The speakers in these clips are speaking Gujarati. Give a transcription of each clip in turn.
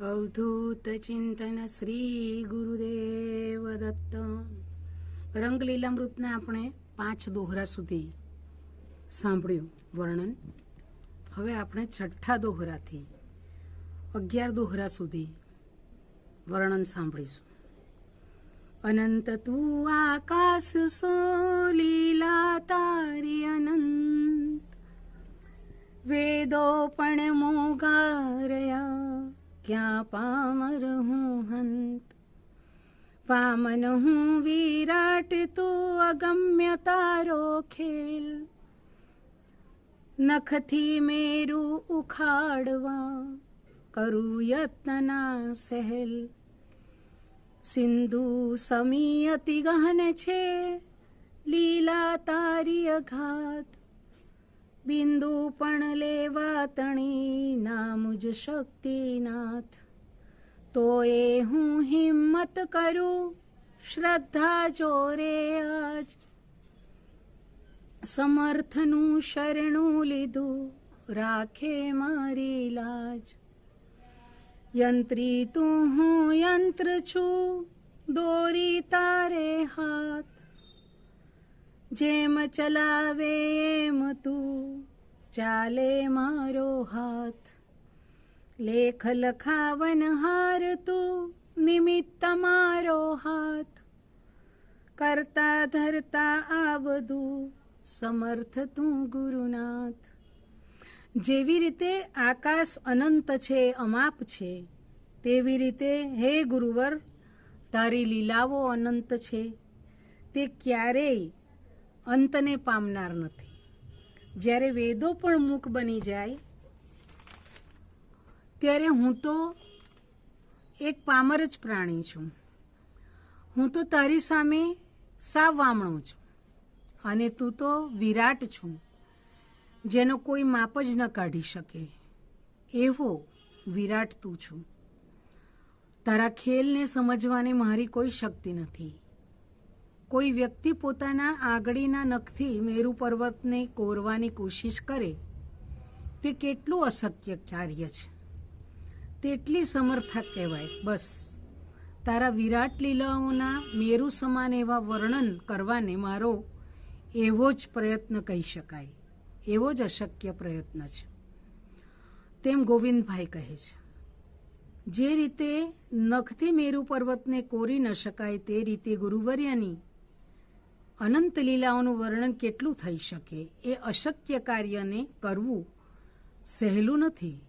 અવધૂત ચિંતન શ્રી ગુરુદેવ દત્ત રંગલીલામૃતના આપણે પાંચ દોહરા સુધી સાંભળ્યું. વર્ણન. હવે આપણે છઠ્ઠા દોહરાથી અગિયાર દોહરા સુધી વર્ણન સાંભળીશું. અનંત તું આકાશ સો લીલા તારી અનંત. વેદો પણ મોગારયા. ક્યાં પામર હું હંત વામન હું વિરાટ તો અગમ્ય તારો ખેલ નખથી મેરું ઉખાડવા કરું યત્નના સહેલ સિંધુ સમી અતિ ગહન છે લીલા તારી અઘાત બિંદુ પણ લેવા તણી ના મુજ શક્તિનાથ. તો એ હું હિંમત કરું, શ્રદ્ધા જોરે આજ. સમર્થનું શરણું લીધું, રાખે મારી લાજ. યંત્રી તું હું યંત્ર છું, દોરી તારે હાથ. જેમ ચલાવે એમ તું ચાલે મારો હાથ. લેખ લખાવન હાર તું, નિમિત્ત મારો હાથ. કરતા ધરતા આ બધું સમર્થ તું ગુરુનાથ. જેવી રીતે આકાશ અનંત છે અમાપ છે, તેવી રીતે હે ગુરુવર, તારી લીલાઓ અનંત છે. તે ક્યારેય અંતને પામનાર નથી. જ્યારે વેદો પણ મૂક બની જાય, ત્યારે હું તો એક પામર જ પ્રાણી છું. હું તો તારી સામે સાવ વામણો છું અને તું તો વિરાટ છું, જેનો કોઈ માપ જ ન કાઢી શકે. એવો વિરાટ તું છું. તારા ખેલને સમજવાની મારી કોઈ શક્તિ નથી. કોઈ વ્યક્તિ પોતાના આગળીના નખથી મેરુ પર્વતને કોરવાની કોશિશ કરે, તે કેટલું અશક્ય કાર્ય છે? તેટલી સમર્થા કહેવાય, બસ. તારા વિરાટ લીલાઓના મેરુ સમાન એવા વર્ણન કરવાને મારો એવો જ પ્રયત્ન કહી શકાય, એવો જ અશક્ય પ્રયત્ન છે. તેમ ગોવિંદભાઈ કહે છે, જે રીતે નખથી મેરુ પર્વતને કોરી ન શકાય, તે રીતે ગુરુવર્યની અનંત લીલાઓનું વર્ણન કેટલું થઈ શકે? એ અશક્ય કાર્યને કરવું સહેલું નથી.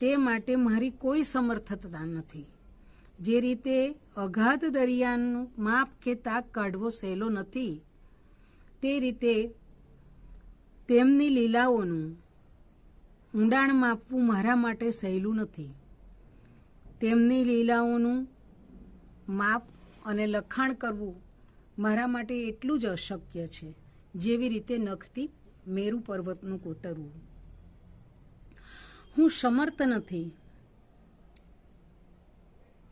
તે માટે મારી કોઈ સમર્થતા નથી. જે રીતે અગાધ દરિયાનું માપ કે તાક કાઢવો સહેલો નથી, તે રીતે તેમની લીલાઓનું ઊંડાણ માપવું મારા માટે સહેલું નથી. તેમની લીલાઓનું માપ અને લખાણ કરવું મારા માટે એટલું જ અશક્ય છે, જેવી રીતે નખથી મેરુ પર્વતનું કોતરવું. હું સમર્થ નથી.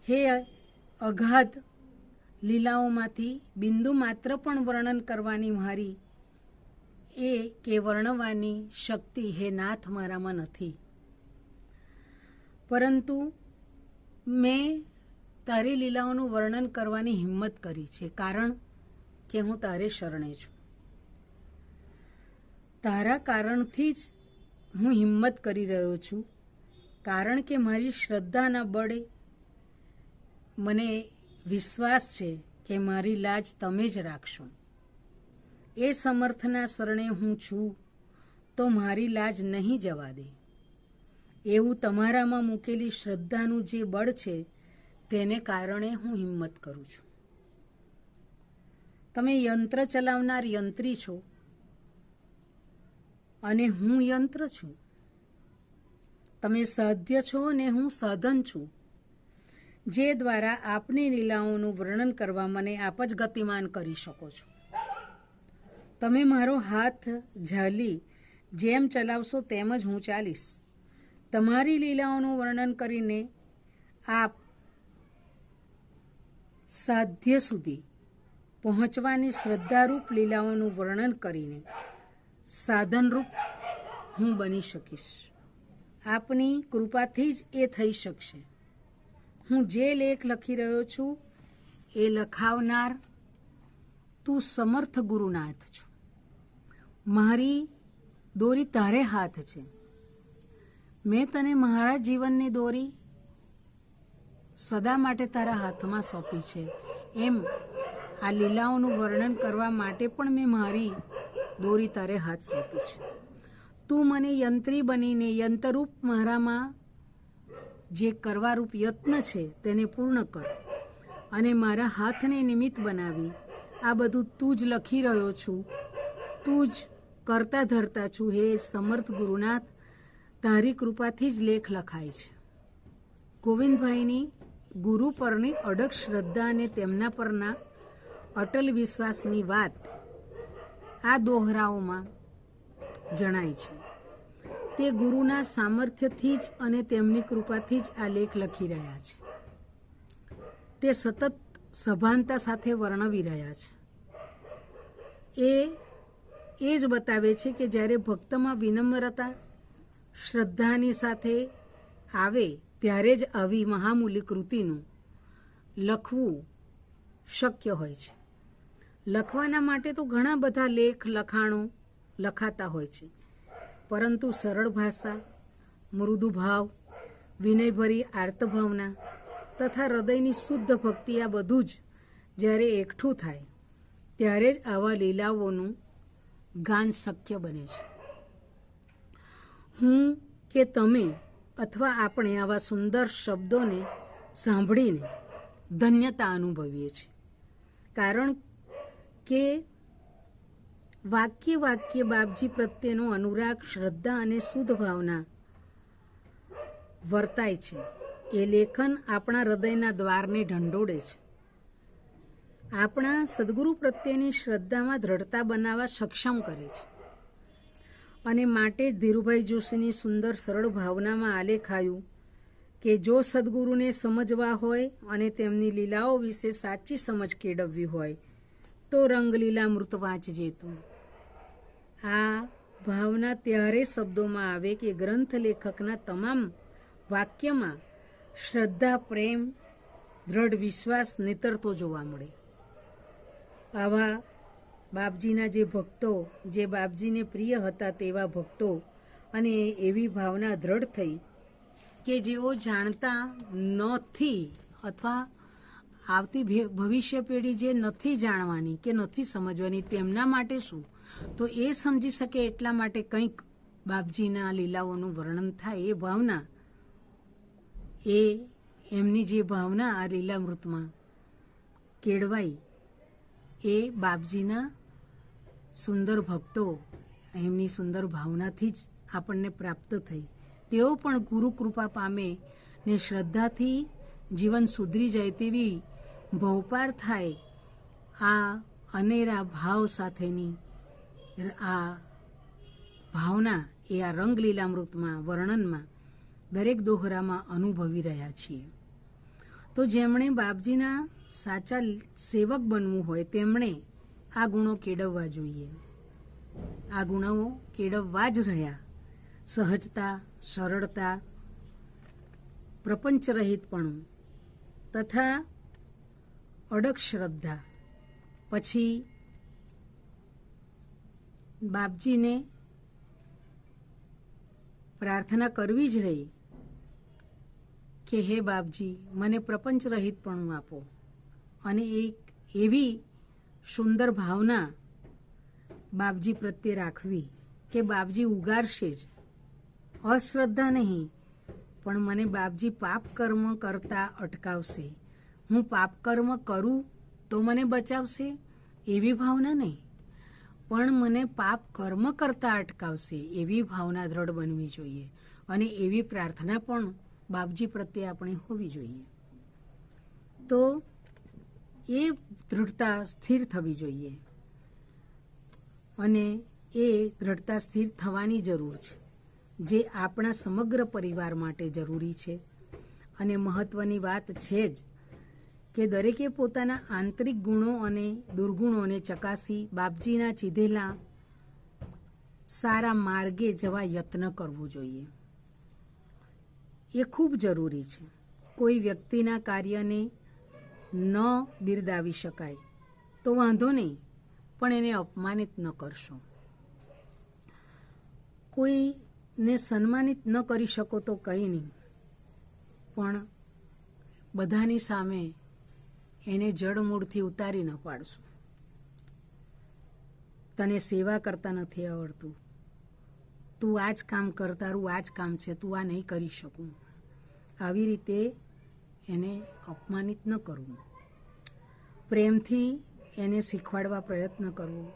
હે અગાધ લીલાઓમાંથી બિંદુ માત્ર પણ વર્ણન કરવાની મારી એ કે વર્ણવાની શક્તિ હે નાથ મારામાં નથી. પરંતુ મેં તારી લીલાઓનું વર્ણન કરવાની હિંમત કરી છે. કારણ કે હું તારે શરણે છું. તારા કારણથી જ હું હિંમત કરી રહ્યો છું. કારણ કે મારી શ્રદ્ધાના બળે મને વિશ્વાસ છે કે મારી લાજ તમે જ રાખશો. એ સમર્થના શરણે હું છું તો મારી લાજ નહીં જવા દે. એવું તમારામાં મૂકેલી શ્રદ્ધાનું જે બળ છે, તેને કારણે હું હિંમત કરું છું. તમે યંત્ર ચલાવનાર યંત્રી છો. અને હું યંત્ર છું. તમે સાધ્ય છો અને હું સાધન છું. જે દ્વારા આપની લીલાઓનું વર્ણન કરવા મને આપ જ ગતિમાન કરી શકો છો. તમે મારો હાથ ઝાલી જેમ ચલાવશો તેમ જ હું ચાલીશ. તમારી લીલાઓનું વર્ણન કરીને આપ સાધ્ય સુધી પહોંચવાની શ્રદ્ધારૂપ લીલાઓનું વર્ણન કરીને સાધનરૂપ હું બની શકીશ. આપની કૃપાથી જ એ થઈ શકશે. હું જે લેખ લખી રહ્યો છું, એ લખાવનાર તું સમર્થ ગુરુનાથ છું. મારી દોરી તારે હાથ છે. મેં તને મારા જીવનની દોરી સદા માટે તારા હાથમાં સોંપી છે. એમ આ લીલાઓનું વર્ણન કરવા માટે પણ મેં મારી દોરી તારે હાથ સોંપી છે. તું મને યંત્રી બનીને યંત્રરૂપ મારામાં જે કરવારૂપ યત્ન છે તેને પૂર્ણ કર અને મારા હાથને નિમિત્ત બનાવી. આ બધું તું જ લખી રહ્યો છું. તું જ કરતા ધરતા છું. હે સમર્થ ગુરુનાથ, તારી કૃપાથી જ લેખ લખાય છે. ગોવિંદભાઈની ગુરુ પરની અડગ શ્રદ્ધા અને તેમના પરના અટલ વિશ્વાસની વાત આ દોહરાઓમાં જણાય છે. તે ગુરુના સામર્થ્યથી જ અને તેમની કૃપાથી જ આ લેખ લખી રહ્યા છે. તે સતત સભાનતા સાથે વર્ણવી રહ્યા છે. એ એ જ બતાવે છે કે જ્યારે ભક્તમાં વિનમ્રતા, શ્રદ્ધાની સાથે આવે ત્યારે જ આવી મહામૂલી કૃતિનું લખવું શક્ય હોય છે. લખવાના માટે તો ઘણા બધા લેખ, લખાણો લખાતા હોય છે. પરંતુ સરળ ભાષા, મૃદુ ભાવ, વિનયભરી આર્તભાવના તથા હૃદયની શુદ્ધ ભક્તિ આ બધું જ જ્યારે એકઠું થાય, ત્યારે જ આવા લીલાઓનું ગાન શક્ય બને છે. હું કે તમે અથવા આપણે આવા સુંદર શબ્દોને સાંભળીને ધન્યતા અનુભવીએ છીએ. કારણ કે વાક્ય વાક્ય બાપજી પ્રત્યેનો અનુરાગ, શ્રદ્ધા અને શુદ્ધ ભાવના વર્તાય છે. એ લેખન આપણા હૃદયના દ્વારને ઢંઢોળે છે. આપણા સદગુરુ પ્રત્યેની શ્રદ્ધામાં દ્રઢતા બનાવવા સક્ષમ કરે છે. અને માટે ધીરુભાઈ જોશીની સુંદર, સરળ ભાવનામાં આલેખાયું કે જો સદગુરુને સમજવા હોય અને તેમની લીલાઓ વિશે સાચી સમજ કેળવવી હોય તો રંગલીલા મૃત વાંચજે તું. આ ભાવના ત્યારે શબ્દોમાં આવે કે ગ્રંથ લેખકના તમામ વાક્યમાં શ્રદ્ધા, પ્રેમ, દ્રઢ વિશ્વાસ નેતરતો જોવા મળે. આવા બાપજીના જે ભક્તો, જે બાપજીને પ્રિય હતા તેવા ભક્તો અને એવી ભાવના દ્રઢ થઈ કે જેઓ જાણતા નથી અથવા આવતી ભવિષ્ય પેઢી જે નથી જાણવાની કે નથી સમજવાની તેમના માટે શું? તો એ સમજી શકે એટલા માટે કંઈક બાપજીના લીલાઓનું વર્ણન થાય એ ભાવના. એ એમની જે ભાવના આ લીલામૃતમાં કેળવાઈ, એ બાપજીના સુંદર ભક્તો, એમની સુંદર ભાવનાથી જ આપણને પ્રાપ્ત થઈ. તેઓ પણ ગુરુ કૃપા પામે ને શ્રદ્ધાથી જીવન સુધરી જાય તેવી ભવપાર થાય આ અનેરા ભાવ સાથેની આ ભાવના એ આ રંગલીલામૃતમાં, વર્ણનમાં દરેક દોહરામાં અનુભવી રહ્યા છીએ. તો જેમણે બાપજીના સાચા સેવક બનવું હોય તેમણે આ ગુણો કેળવવા જોઈએ. આ ગુણો કેળવવા જ રહ્યા. સહજતા, સરળતા પ્રપંચરહિતપણું તથા અડગ શ્રદ્ધા. પછી બાપજીને પ્રાર્થના કરવી જ રહી કે, હે બાપજી, મને પ્રપંચ રહિતપણું આપો. અને એક એવી સુંદર ભાવના બાપજી પ્રત્યે રાખવી કે, બાપજી, ઉગારશે જ. અશ્રદ્ધા નહીં, પણ મને બાપજી પાપ કર્મ કરતા અટકાવશે. હું પાપ કર્મ કરું તો મને બચાવશે? એવી ભાવના નહીં. પણ મને પાપ કર્મ કરતા અટકાવશે, એવી ભાવના દ્રઢ બનવી જોઈએ. અને એવી પ્રાર્થના પણ બાપજી પ્રત્યે આપણે હોવી જોઈએ. તો એ દૃઢતા સ્થિર થવી જોઈએ. અને એ દ્રઢતા સ્થિર થવાની જરૂર છે, જે આપણા સમગ્ર પરિવાર માટે જરૂરી છે. અને મહત્વની વાત છે જ કે દરેકે પોતાના આંતરિક ગુણો અને દુર્ગુણોને ચકાસી બાપજીના ચીધેલા સારા માર્ગે જવા યત્ન કરવો જોઈએ. એ ખૂબ જરૂરી છે. કોઈ વ્યક્તિના કાર્યને ન બિરદાવી શકાય તો વાંધો નહીં, પણ એને અપમાનિત ન કરશો. કોઈને સન્માનિત ન કરી શકો તો કંઈ નહીં, પણ બધાની સામે એને જડમૂળથી ઉતારી ન પાડશું. તને સેવા કરતા નથી આવડતું. તું આ જ કામ કર, તારું આ જ કામ છે, તું આ નહીં કરી શકું. આવી રીતે એને અપમાનિત ન કરવું. પ્રેમથી એને શીખવાડવા પ્રયત્ન કરવો.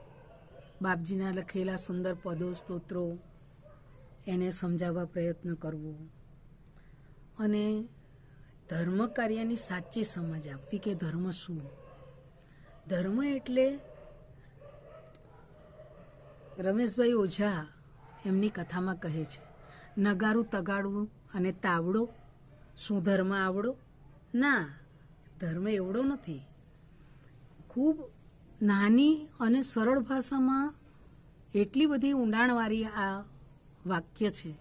બાપજીના લખેલા સુંદર પદો, સ્તોત્રો એને સમજાવવા પ્રયત્ન કરવો. અને ધર્મ કાર્યની સાચી સમજ આપવી કે ધર્મ શું? ધર્મ એટલે રમેશભાઈ ઓઝા એમની કથામાં કહે છે, નગારું તગાડવું અને તાવડો? શું ધર્મ આવડો? ના, ધર્મ એવડો નથી. ખૂબ નાની અને સરળ ભાષામાં એટલી બધી ઊંડાણવાળી આ વાક્ય છે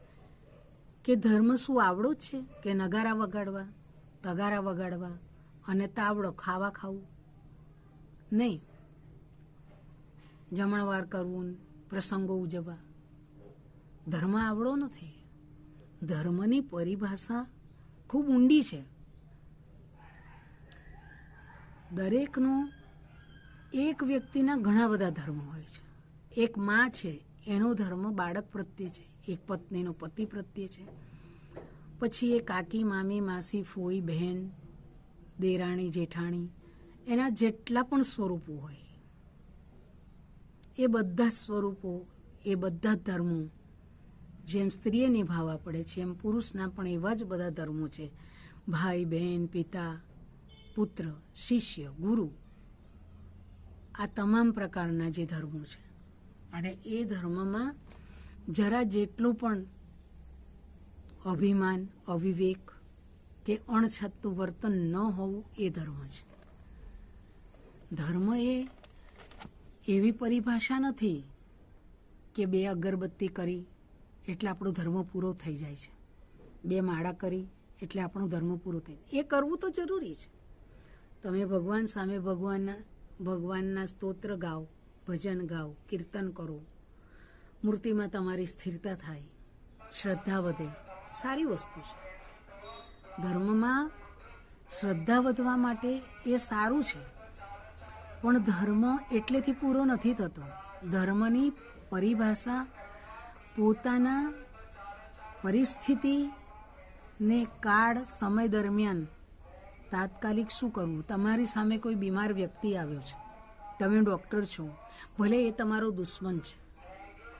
કે ધર્મ શું આવડો જ છે કે નગારા વગાડવા? તગારા વગાડવા અને તાવડો ખાવા ખાવું. નહીં, જમણવાર કરવું પ્રસંગો ઉજવવા. ધર્મ આવડો નથી. ધર્મની પરિભાષા ખૂબ ઊંડી છે. દરેકનો એક વ્યક્તિના ઘણા બધા ધર્મ હોય છે. એક માં છે, એનો ધર્મ બાળક પ્રત્યે છે, એક પત્નીનો પતિ પ્રત્યે છે. પછી એ કાકી, મામી, માસી, ફોઈ, બહેન, દેરાણી, જેઠાણી, એના જેટલા પણ સ્વરૂપો હોય, એ બધા સ્વરૂપો, એ બધા ધર્મો જેમ સ્ત્રીએ નિભાવવા પડે છે, એમ પુરુષના પણ એવા જ બધા ધર્મો છે. ભાઈ, બહેન, પિતા, પુત્ર, શિષ્ય, ગુરુ, આ તમામ પ્રકારના જે ધર્મો છે. અને એ ધર્મમાં જરા જેટલું પણ અભિમાન, અવિવેક કે અણછતું વર્તન ન હોવું એ ધર્મ છે. ધર્મ એ એવી પરિભાષા નથી કે બે અગરબત્તી કરી એટલે આપણો ધર્મ પૂરો થઈ જાય છે. બે માળા કરી એટલે આપણો ધર્મ પૂરો થઈ એ કરવું તો જરૂરી છે. તમે ભગવાન સામે ભગવાનના ભગવાનના સ્તોત્ર ગાઓ, ભજન ગાઓ, કીર્તન કરો. મૂર્તિમાં તમારી સ્થિરતા થાય, શ્રદ્ધા વધે સારી વસ્તુ છે. ધર્મમાં શ્રદ્ધા વધવા માટે એ સારું છે. પણ ધર્મ એટલેથી પૂરો નથી થતો. ધર્મની પરિભાષા પોતાના પરિસ્થિતિને કાળ સમય દરમિયાન તાત્કાલિક શું કરવું? તમારી સામે કોઈ બીમાર વ્યક્તિ આવ્યો છે. તમે ડૉક્ટર છો. ભલે એ તમારો દુશ્મન છે.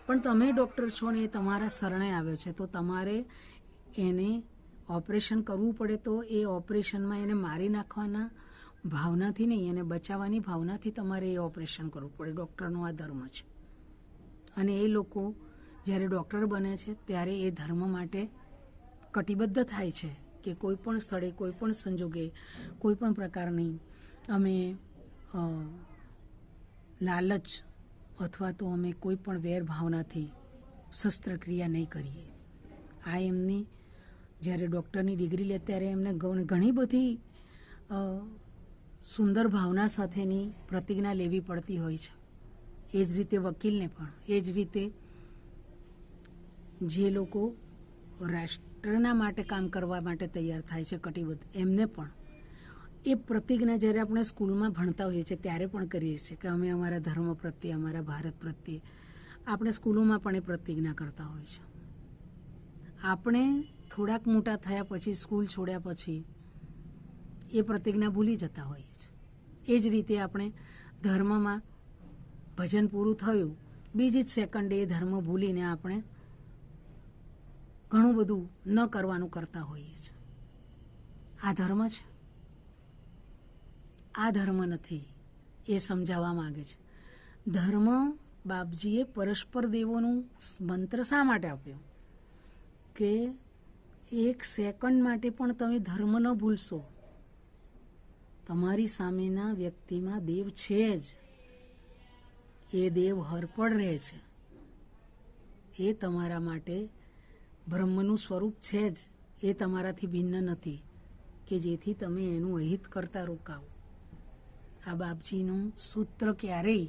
પણ તમે ડૉક્ટર છો ને એ તમારા શરણે આવ્યો છે. તો તમારે એને ઓપરેશન કરવું પડે તો એ ઓપરેશનમાં એને મારી નાખવાના ભાવનાથી નહીં, એને બચાવવાની ભાવનાથી તમારે એ ઓપરેશન કરવું પડે. ડૉક્ટરનો આ ધર્મ છે. અને એ લોકો જ્યારે ડૉક્ટર બને છે, ત્યારે એ ધર્મ માટે કટિબદ્ધ થાય છે કે કોઈ પણ સ્થળે, કોઈ પણ સંજોગે, કોઈ પણ પ્રકારની અમે લાલચ અથવા તો અમે કોઈ પણ વેર ભાવનાથી શસ્ત્રક્રિયા નહીં કરીએ. આ એમની જ્યારે ડૉક્ટરની ડિગ્રી લે ત્યારે એમને ઘણી બધી સુંદર ભાવના સાથેની પ્રતિજ્ઞા લેવી પડતી હોય છે. એ જ રીતે વકીલને પણ. એ જ રીતે જે લોકો રાષ્ટ્રના માટે કામ કરવા માટે તૈયાર થાય છે કટિબદ્ધ, એમને પણ. એ પ્રતિજ્ઞા જ્યારે આપણે સ્કૂલમાં ભણતા હોઈએ છીએ ત્યારે પણ કરીએ છીએ કે અમે અમારા ધર્મ પ્રત્યે, અમારા ભારત પ્રત્યે, આપણે સ્કૂલોમાં પણ એ પ્રતિજ્ઞા કરતા હોય છે આપણે થોડાક મોટા થયા પછી, સ્કૂલ છોડ્યા પછી, એ પ્રતિજ્ઞા ભૂલી જતા હોઈએ છીએ. એ જ રીતે આપણે ધર્મમાં ભજન પૂરું થયું, બીજી જ સેકન્ડે એ ધર્મ ભૂલીને આપણે ઘણું બધું ન કરવાનું કરતા હોઈએ છીએ. આ ધર્મ છે. આ ધર્મ નથી, એ સમજાવવા માંગે છે. ધર્મ બાપજીએ પરસ્પર દેવોનું મંત્ર શા માટે આપ્યો? કે એક સેકન્ડ માટે પણ તમે ધર્મ ન ભૂલશો. તમારી સામેના વ્યક્તિમાં દેવ છે જ. એ દેવ હરપડ રહે છે. એ તમારા માટે બ્રહ્મનું સ્વરૂપ છે જ. એ તમારાથી ભિન્ન નથી, કે જેથી તમે એનું અહિત કરતા રોકાવો. આ બાપજીનું સૂત્ર ક્યારેય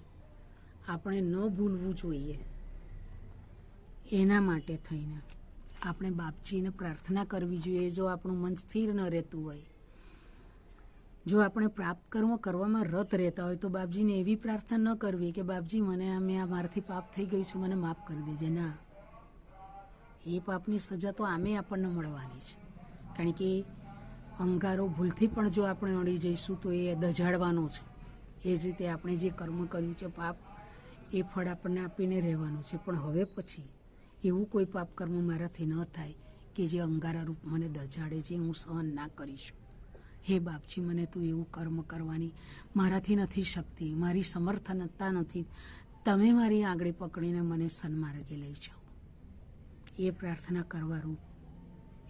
આપણે ન ભૂલવું જોઈએ. એના માટે થઈને. આપણે બાપજીને પ્રાર્થના કરવી જોઈએ જો આપણું મન સ્થિર ન રહેતું હોય. જો આપણે પ્રાપ્ત કર્મ કરવામાં રત રહેતા હોય તો બાપજીને એવી પ્રાર્થના ન કરવી કે, બાપજી, મને અમે આ મારાથી પાપ થઈ ગઈ છું, મને માફ કરી દેજે. ના. એ પાપની સજા તો આમે આપણને મળવાની છે. કારણ કે અંગારો ભૂલથી પણ જો આપણે અડી જઈશું તો એ દજાડવાનો છે. એ જ રીતે આપણે જે કર્મ કર્યું છે, પાપ, એ ફળ આપણને આપીને રહેવાનું છે. પણ હવે પછી એવું કોઈ પાપ કર્મ મારાથી ન થાય કે જે અંગારા રૂપ મને દજાડે જે હું સહન ના કરીશું હે બાપજી, મને તું એવું કર્મ કરવાની મારાથી નથી શક્તિ, મારી સમર્થનતા નથી. તમે મારી આંગળી પકડીને મને સન્માર્ગે લઈ જાઓ. એ પ્રાર્થના કરવાનું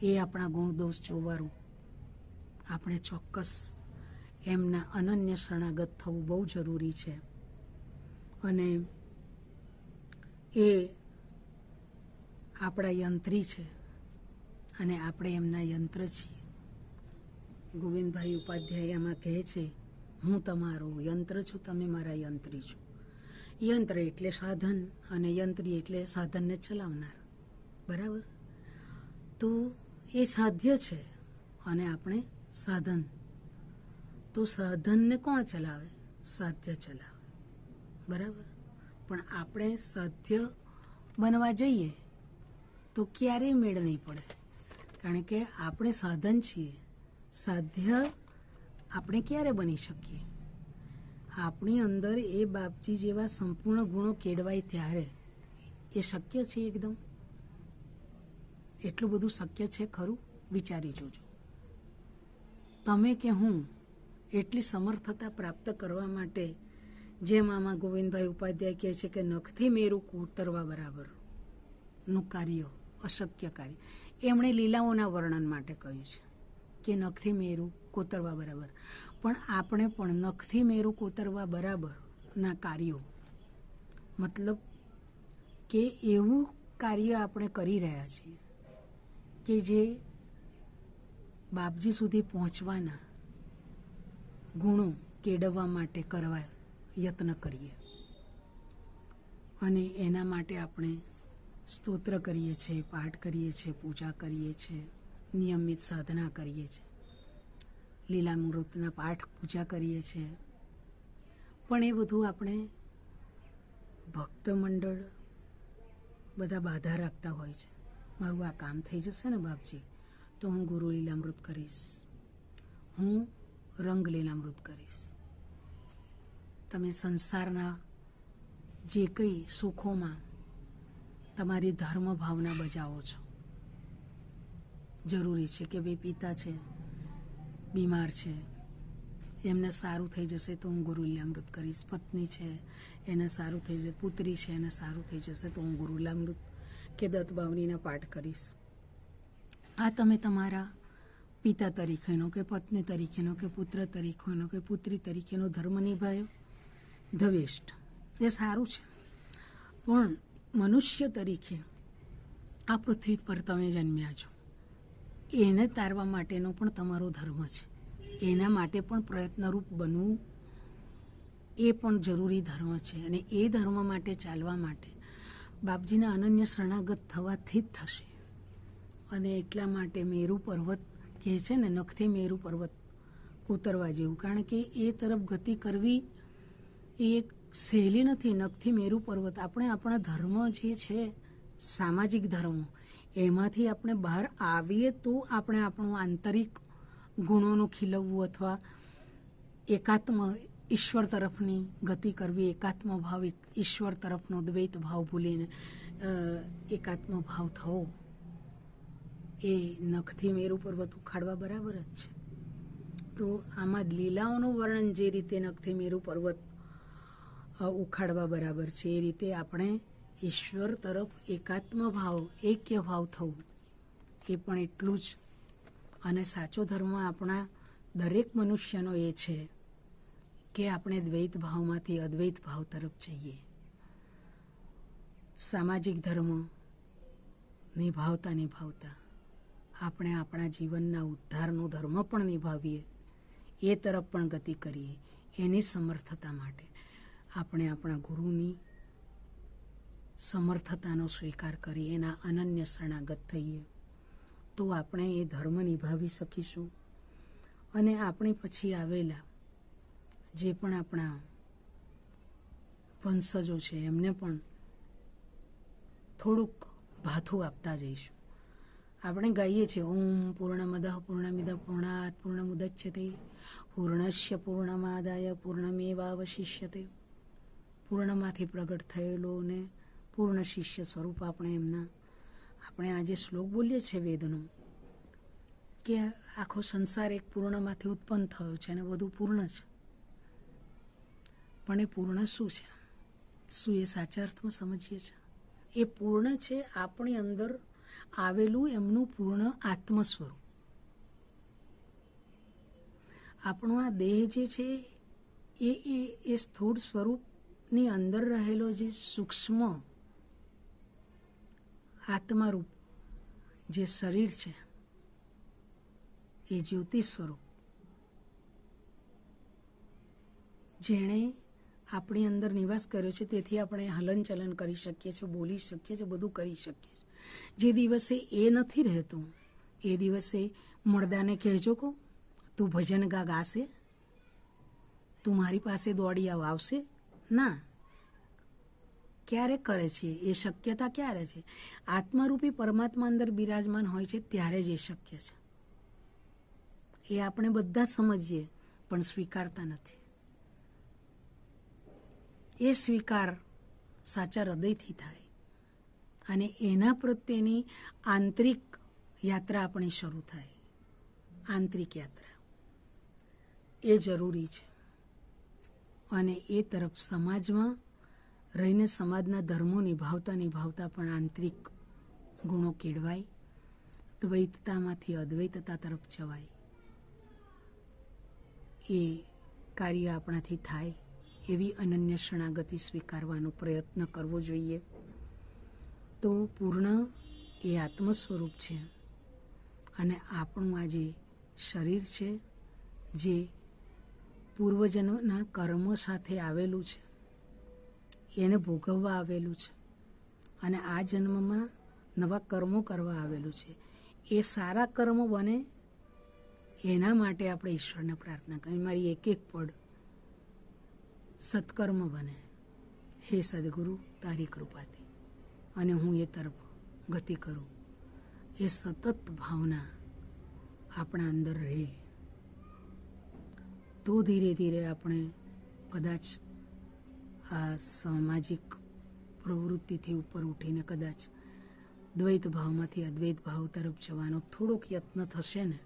એ આપણા ગુણદોષ જોવાનું આપણે ચોક્કસ એમના અનન્ય શરણાગત થવું બહુ જરૂરી છે. અને એ આપણા યંત્રી છે અને આપણે એમના યંત્ર છીએ. ગોવિંદભાઈ ઉપાધ્યાય આમાં કહે છે, હું તમારું યંત્ર છું, તમે મારા યંત્રી છો. યંત્ર એટલે સાધન અને યંત્રી એટલે સાધનને ચલાવનાર. બરાબર? તો એ સાધ્ય છે અને આપણે સાધન. તો સાધનને કોણ ચલાવે? સાધ્ય ચલાવે. બરાબર? પણ આપણે સાધ્ય બનવા જઈએ તો ક્યારેય મેળ નહીં પડે. કારણ કે આપણે સાધન છીએ. સાધ્ય આપણે ક્યારે બની શકીએ? આપણી અંદર એ બાપજી જેવા સંપૂર્ણ ગુણો કેળવાય ત્યારે એ શક્ય છે એકદમ? એટલું બધું શક્ય છે ખરું? વિચારી જોજો. તમે કે હું એટલી સમર્થતા પ્રાપ્ત કરવા માટે જેમ આમાં ગોવિંદભાઈ ઉપાધ્યાય કહે છે કે નખથી મેરું કૂતરવા બરાબર. નું કાર્ય અશક્ય કાર્ય. એમણે લીલાઓના વર્ણન માટે કહ્યું છે કે નખથી મેરું કોતરવા બરાબર. પણ આપણે પણ નખથી મેરું કોતરવા બરાબરના કાર્યો. મતલબ કે એવું કાર્ય આપણે કરી રહ્યા છીએ કે જે બાપજી સુધી પહોંચવાના ગુણો કેળવવા માટે કરવા યત્ન કરીએ. અને એના માટે આપણે સ્તોત્ર કરીએ છીએ, પાઠ કરીએ છીએ, પૂજા કરીએ છીએ, નિયમિત સાધના કરીએ છીએ. લીલા મૃતના પાઠ, પૂજા કરીએ છીએ. પણ એ બધું આપણે ભક્ત મંડળ બધા બાધા રાખતા હોય છે. મારું આ કામ થઈ જશે ને, બાપજી? તો હું ગુરુ લીલામૃત કરીશ. હું રંગ લીલામૃત કરીશ. તમે સંસારના જે કંઈ સુખોમાં તમારી ધર્મ ભાવના બજાવો છો. જરૂરી છે કે બે પિતા છે, બીમાર છે, એમને સારું થઈ જશે તો હું ગુરુલ્યામૃત કરીશ. પત્ની છે, એને સારું થઈ જશે, પુત્રી છે, એને સારું થઈ જશે તો હું ગુરુલ્યામૃત કે દત્ત બાવનીના પાઠ કરીશ. આ તમે તમારા પિતા તરીકેનો કે પત્ની તરીકેનો કે પુત્ર તરીકેનો કે પુત્રી તરીકેનો ધર્મ નિભાયો ધવેષ્ટ. એ સારું છે. પણ મનુષ્ય તરીકે આ પૃથ્વી પર તમે જન્મ્યા છો. એને તારવા માટેનો પણ તમારો ધર્મ છે. એના માટે પણ પ્રયત્નરૂપ બનવું એ પણ જરૂરી ધર્મ છે અને એ ધર્મ માટે ચાલવા માટે બાપજીના અનન્ય શરણાગત થવાથી જ થશે. અને એટલા માટે મેરુ પર્વત કહે છે ને, નખથી મેરુ પર્વત કોતરવા જેવું. કારણ કે એ તરફ ગતિ કરવી એ એક સહેલી નથી, નખથી મેરુ પર્વત. આપણે આપણા ધર્મ જે છે, સામાજિક ધર્મો, એમાંથી આપણે બહાર આવીએ તો આપણે આપણું આંતરિક ગુણોનું ખીલવવું અથવા એકાત્મ ઈશ્વર તરફની ગતિ કરવી, એકાત્મ ભાવ, ઈશ્વર તરફનો દ્વૈત ભાવ ભૂલીને એકાત્મ ભાવ થવો, એ નખથી મેરુ પર્વત ઉખાડવા બરાબર જ છે. તો આમાં લીલાઓનું વર્ણન જે રીતે નખથી મેરુ પર્વત ઉખાડવા બરાબર છે. એ રીતે આપણે ઈશ્વર તરફ એકાત્મ ભાવ, એક્ય ભાવ થવું, એ પણ એટલું જ. અને સાચો ધર્મ આપણા દરેક મનુષ્યનો એ છે કે આપણે દ્વૈત ભાવમાંથી અદ્વૈત ભાવ તરફ જઈએ. સામાજિક ધર્મ નિભાવતા નિભાવતા આપણે આપણા જીવનના ઉદ્ધારનો ધર્મ પણ નિભાવીએ, એ તરફ પણ ગતિ કરીએ, એની સમર્થતા માટે. આપણે આપણા ગુરુની સમર્થતાનો સ્વીકાર કરીએ એના અનન્ય શરણાગત થઈએ, તો આપણે એ ધર્મ નિભાવી શકીશું. અને આપણી પછી આવેલા જે પણ આપણા વંશજો છે, એમને પણ થોડુંક ભાથું આપતા જઈશું. આપણે ગાઈએ છીએ, ઓમ પૂર્ણમદ પૂર્ણમિદ પૂર્ણાત પૂર્ણમુદચ્યતે, પૂર્ણશ્ય પૂર્ણમાદાય પૂર્ણમેવાવશિષ્યતે. પૂર્ણમાંથી પ્રગટ થયેલો ને પૂર્ણ શિષ્ય સ્વરૂપ આપણે એમના, આપણે આજે શ્લોક બોલીએ છીએ વેદનો, કે આખો સંસાર એક પૂર્ણમાંથી ઉત્પન્ન થયો છે અને બધું પૂર્ણ છે. પણ એ પૂર્ણ શું છે? શું એ સાચા અર્થમાં સમજીએ છીએ? એ પૂર્ણ છે આપણી અંદર આવેલું એમનું પૂર્ણ આત્મ સ્વરૂપ આપણો આ દેહ જે છે એ એ એ સ્થૂળ સ્વરૂપની અંદર રહેલો જે સૂક્ષ્મ આત્મારૂપ જે શરીર છે, એ જ્યોતિ સ્વરૂપ. જેણે આપણી અંદર નિવાસ કર્યો છે, તેથી આપણે હલનચલન કરી શકીએ છીએ, બોલી શકીએ છીએ, બધું કરી શકીએ છીએ. જે દિવસે એ નથી રહેતું, એ દિવસે મળદાને કહેજો કો તું ભજન ગા ગાશે તું મારી પાસે દોડી આવ આવશે ના. ક્યારે કરે છે? એ શક્યતા ક્યારે છે? આત્મરૂપી પરમાત્મા અંદર બિરાજમાન હોય છે ત્યારે જ એ શક્ય છે. એ આપણે બધા સમજીએ, પણ સ્વીકારતા નથી. એ સ્વીકાર સાચા હૃદયથી થાય. અને એના પ્રત્યેની આંતરિક યાત્રા આપણી શરૂ થાય. આંતરિક યાત્રા. એ જરૂરી છે. અને એ તરફ સમાજમાં રહીને સમાજના ધર્મો નિભાવતા નિભાવતા પણ આંતરિક ગુણો કેળવાય, દ્વૈતતામાંથી અદ્વૈતતા તરફ જવાય. એ કાર્ય આપણાથી થાય એવી અનન્ય શરણાગતિ સ્વીકારવાનો પ્રયત્ન કરવો જોઈએ. તો પૂર્ણ એ આત્મ સ્વરૂપ છે અને આપણું આ જે શરીર છે, જે પૂર્વજન્મના કર્મ સાથે આવેલું છે. એને ભોગવવા આવેલું છે. અને આ જન્મમાં નવા કર્મો કરવા આવેલું છે. એ સારા કર્મો બને એના માટે આપણે ઈશ્વરને પ્રાર્થના કરી મારી એક એક પડ સત્કર્મ બને. હે સદગુરુ, તારી કૃપાથી. અને હું એ તરફ ગતિ કરું. એ સતત ભાવના આપણા અંદર રહે. તો ધીરે ધીરે આપણે કદાચ આ સામાજિક પ્રવૃત્તિથી ઉપર ઉઠીને કદાચ દ્વૈત ભાવમાંથી અદ્વૈત ભાવ તરફ જવાનો થોડોક યત્ન થશે ને,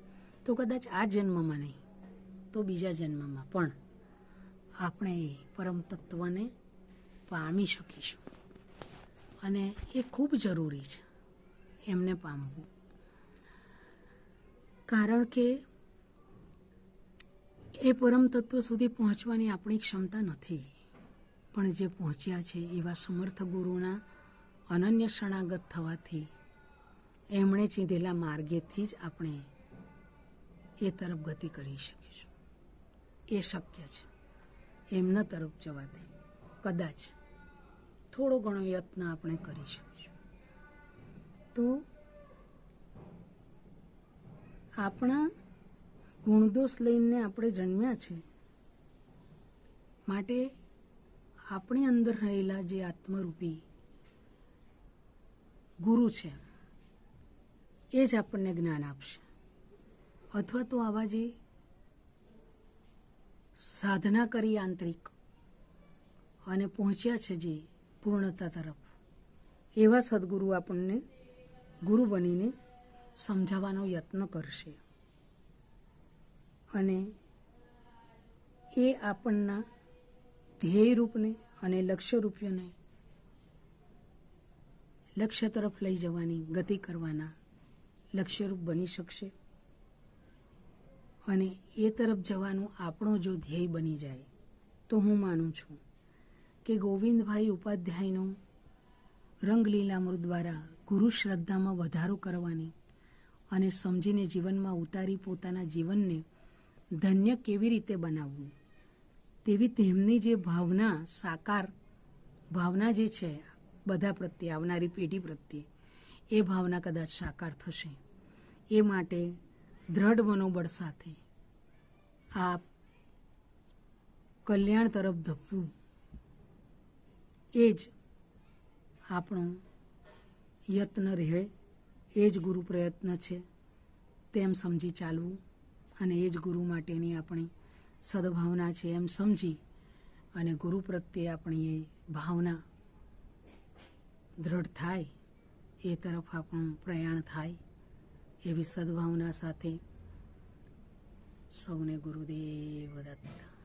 તો કદાચ આ જન્મમાં નહીં, તો બીજા જન્મમાં. પણ આપણે એ પરમ તત્વને પામી શકીશું. અને એ ખૂબ જરૂરી છે, એમને પામવું. કારણ કે એ પરમ તત્વ સુધી પહોંચવાની આપણી ક્ષમતા નથી. પણ જે પહોંચ્યા છે એવા સમર્થ ગુરુના અનન્ય શરણાગત થવાથી એમણે ચીંધેલા માર્ગેથી જ આપણે એ તરફ ગતિ કરી શકીશું. એ શક્ય છે. એમના તરફ જવાથી કદાચ થોડો ઘણો યત્ન આપણે કરી શકીશું. તો આપણા ગુણદોષ લઈને આપણે જન્મ્યા છે. માટે આપણી અંદર રહેલા જે આત્મરૂપી ગુરુ છે, એ જ આપણને જ્ઞાન આપશે. અથવા તો આવા જે સાધના કરી આંતરિક અને પહોંચ્યા છે જે પૂર્ણતા તરફ, એવા સદગુરુ આપણને ગુરુ બનીને સમજાવવાનો યત્ન કરશે. અને એ આપણના ધ્યેય રૂપને અને લક્ષ્ય લક્ષ્ય તરફ લઈ જવાની ગતિ કરવાના લક્ષ્યરૂપ બની શકશે. અને એ તરફ જવાનું આપણો જો ધ્યેય બની જાય, તો હું માનું છું કે ગોવિંદભાઈ ઉપાધ્યાયનો રંગલીલામૃત દ્વારા ગુરુ શ્રદ્ધામાં વધારો કરવાની અને સમજીને જીવનમાં ઉતારી પોતાના જીવનને ધન્ય કેવી રીતે બનાવવું? તેવી તેમની જે ભાવના, સાકાર ભાવના જે છે, બધા પ્રત્યે, આવનારી પેઢી પ્રત્યે, એ ભાવના કદાચ સાકાર થશે. એ માટે દ્રઢ મનોબળ સાથે આ કલ્યાણ તરફ ધપવું, એ જ આપણો યત્ન રહે, એ જ ગુરુ પ્રયત્ન છે, તેમ સમજી ચાલવું. અને એ જ ગુરુ માટેની આપણી સદભાવના છે એમ સમજી અને ગુરુ પ્રત્યે આપણી એ ભાવના દ્રઢ થાય, એ તરફ આપણું પ્રયાણ થાય એવી સદભાવના સાથે સૌને ગુરુદેવ દત્ત.